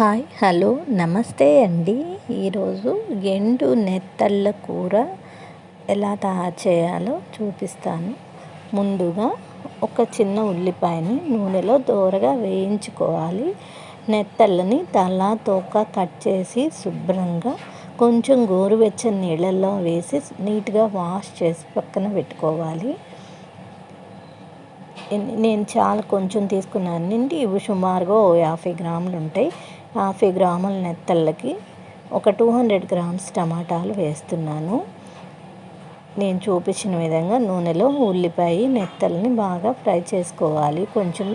Hi hello నమస్తే అండి. ఈరోజు ఎండు నెత్తళ్ళ కూర ఎలా తయారు చేయాలో చూపిస్తాను. ముందుగా ఒక చిన్న ఉల్లిపాయని నూనెలో దోరగా వేయించుకోవాలి. నెత్తళ్ళని తల తోక కట్ చేసి శుభ్రంగా కొంచెం గోరువెచ్చని నీళ్ళల్లో వేసి నీట్గా వాష్ చేసి పక్కన పెట్టుకోవాలి. నేను చాలా కొంచెం తీసుకున్నానండి ఇవి సుమారుగా ఓ యాభై గ్రాములు ఉంటాయి. యాభై గ్రాముల నెత్తళ్ళకి ఒక టూ హండ్రెడ్ గ్రామ్స్ టమాటాలు వేస్తున్నాను. నేను చూపించిన విధంగా నూనెలో ఉల్లిపాయ నెత్తల్ని బాగా ఫ్రై చేసుకోవాలి. కొంచెం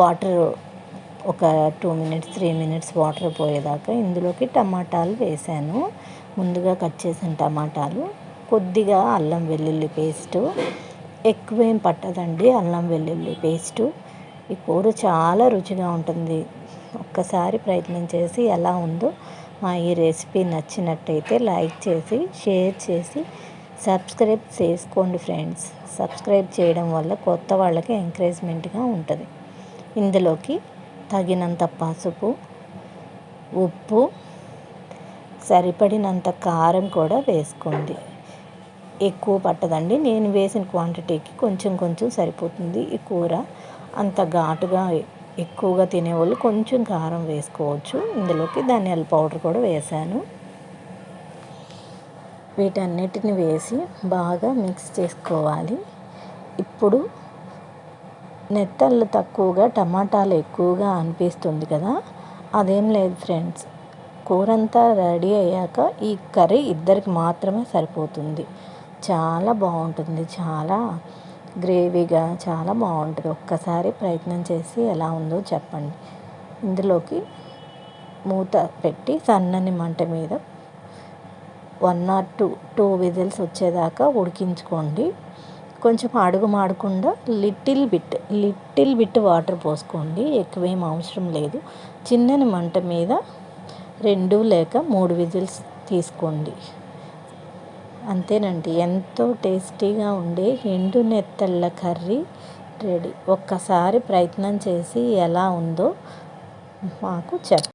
వాటర్ ఒక two minutes three minutes water పోయేదాకా ఇందులోకి టమాటాలు వేసాను. ముందుగా కట్ చేసిన టమాటాలు కొద్దిగా అల్లం వెల్లుల్లి పేస్టు ఎక్కువేం పట్టదండి అల్లం వెల్లుల్లి పేస్టు. ఈ కూర చాలా రుచిగా ఉంటుంది. ఒక్కసారి ప్రయత్నం చేసి ఎలా ఉందో మా ఈ రెసిపీ నచ్చినట్టయితే లైక్ చేసి షేర్ చేసి సబ్స్క్రైబ్ చేసుకోండి ఫ్రెండ్స్. సబ్స్క్రైబ్ చేయడం వల్ల కొత్త వాళ్ళకి ఎంకరేజ్మెంట్గా ఉంటుంది. ఇందులోకి తగినంత పసుపు ఉప్పు సరిపడినంత కారం కూడా వేసుకోండి. ఎక్కువ పట్టదండి. నేను వేసిన క్వాంటిటీకి కొంచెం కొంచెం సరిపోతుంది ఈ కూర. అంత ఘాటుగా ఎక్కువగా తినేవాళ్ళు కొంచెం కారం వేసుకోవచ్చు. ఇందులోకి ధనియాల పౌడర్ కూడా వేసాను వీటన్నిటిని వేసి బాగా మిక్స్ చేసుకోవాలి. ఇప్పుడు నెత్తళ్ళు తక్కువగా టమాటాలు ఎక్కువగా అనిపిస్తుంది కదా? అదేం లేదు ఫ్రెండ్స్. కూర అంతా రెడీ అయ్యాక ఈ కర్రీ ఇద్దరికి మాత్రమే సరిపోతుంది. చాలా బాగుంటుంది. చాలా గ్రేవీగా చాలా బాగుంటుంది. ఒక్కసారి ప్రయత్నం చేసి ఎలా ఉందో చెప్పండి. ఇందులోకి మూత పెట్టి సన్నని మంట మీద one or two two whistles వచ్చేదాకా ఉడికించుకోండి. కొంచెం అడుగు మాడకుండా little bit little bit water పోసుకోండి. ఎక్కువేం అవసరం లేదు. చిన్నని మంట మీద రెండు లేక మూడు విజిల్స్ తీసుకోండి. అంతేనండి. ఎంతో టేస్టీగా ఉండే ఎండు నెత్తళ్ళ కర్రీ రెడీ. ఒక్కసారి ప్రయత్నం చేసి ఎలా ఉందో మాకు చెప్పండి